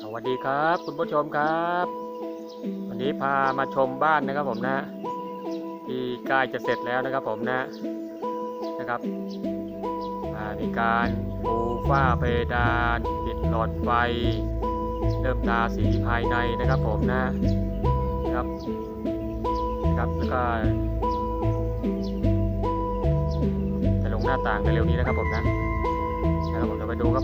สวัสดีครับ คุณผู้ชมครับ วันนี้พามาชมบ้านนะครับผมนะที่ใกล้จะเสร็จแล้วนะครับผมนะนะครับมีการปูฝ้าเพดานติดหลอดไฟเริ่มทาสีภายในนะครับผมนะนะครับนะครับแล้วก็จะลงหน้าต่างเร็วๆนี้นะครับผมนะ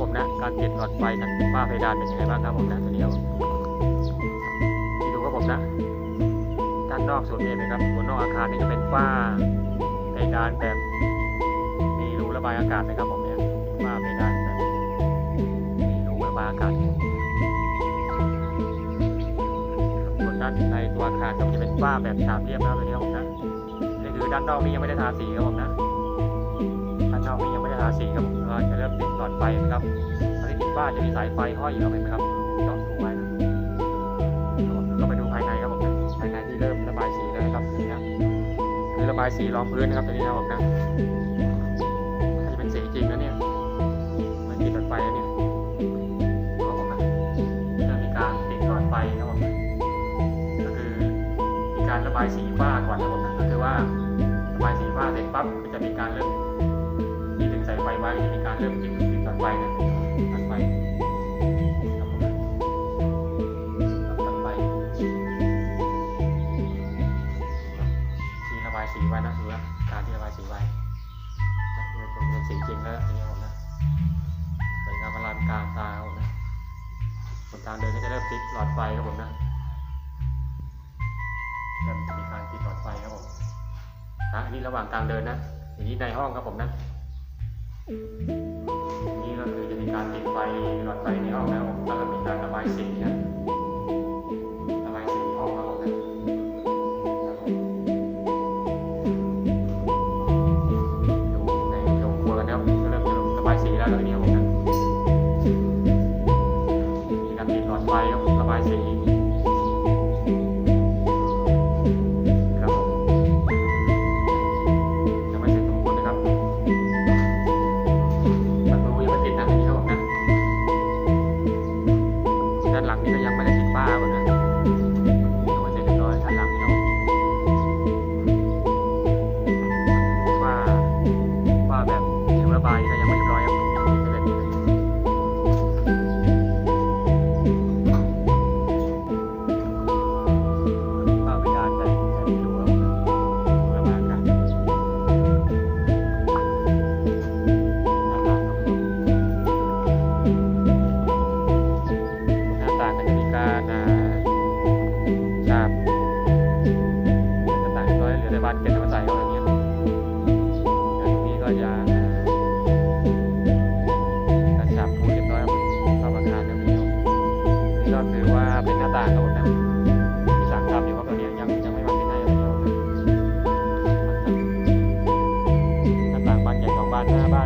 ผมเดี๋ยวไปดูครับผมนะ การติดหลอดไฟกับฝ้าเพดานเป็นยังไงบ้างครับผมนะตัวนี้ครับผมที่ดูครับผมนะด้านนอกสุดเนี่ยนะครับบนนอกอาคารนี่จะเป็นฝ้าเพดานแบบมีรูระบายอากาศนะครับผมเนี่ยฝ้าเพดานแบบมีรูระบายอากาศครับส่วนด้านในตัวอาคารก็จะเป็นฝ้าแบบฉาบเรียบนะตัวนี้ครับผมนะนี่คือด้านนอกนี้ยังไม่ได้ทาสีครับผมนะาสีครับผมก็จะเริ่มติดหลอดไฟนะครับตอนนี้ติดบ้านจะมีสายไฟห้อยอยู่เราเห็นไหมครับเจาะรูไว้นะก็ไปดูภายในครับผมนะภายในที่เริ่มระบายสีแล้วนะครับนี่นะคือระบายสีรองพื้นนะครับตัวนี้นะครับผมนะถ้าจะเป็นสีจริงนะเนี่ยมันติดหลอดไฟแล้วเนี่ยครับผมนะเริ่มมีการติดหลอดไฟครับผมก็คือมีการระบายสีฝ้าก่อนครับผมนะก็คือว่าระบายสีฝ้าเสร็จปั๊บก็จะมีการเริ่ม ไฟไว้จะมีการเริ่มติดติดตัดไฟนะตัดไฟครับผมครับตัดไฟที่ระบายสีไว้นะดูนะการที่ระบายสีไว้เป็นเป็นสีจริงแล้วนี่ครับผมนะสวยงามอลังการตาครับผมนะบนทางเดินก็จะเริ่มติดหลอดไฟครับผมนะเริ่มจะมีการติดหลอดไฟครับผมนะอันนี้ระหว่างทางเดินนะอย่างนี้ในห้องครับผมนะ นี่ก็คือจะมีการติดไฟหลอดไฟในห้องแล้วแล้วก็มีการระบายสีนะระบายสีห้องเรานะครับดูในโรงครัวกันนะครับก็เริ่มจะระบายสีแล้วแล้วนี่ครับผมนะ ด้า เรียบร้อยเหลือแต่บานเกล็ดมาใส่อะไรเงี้ยแล้วตรงนี้ก็จะกระชับพูดเรียบร้อยครับรอบอาคารครับนี่ครับนี่ก็ถือว่าเป็นหน้าต่างครับผมนะมีสั่งทำอยู่ครับตอนนี้ยังยังไม่มาเป็นให้ครับนี่ครับหน้าต่างบานใหญ่สองบานหน้าบ้าน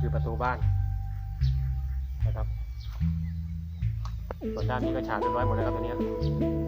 คือประตูบ้านนะครับส่วนด้านนี้ก็ฉาบเรียบร้อยหมดแล้วครับตัวเนี้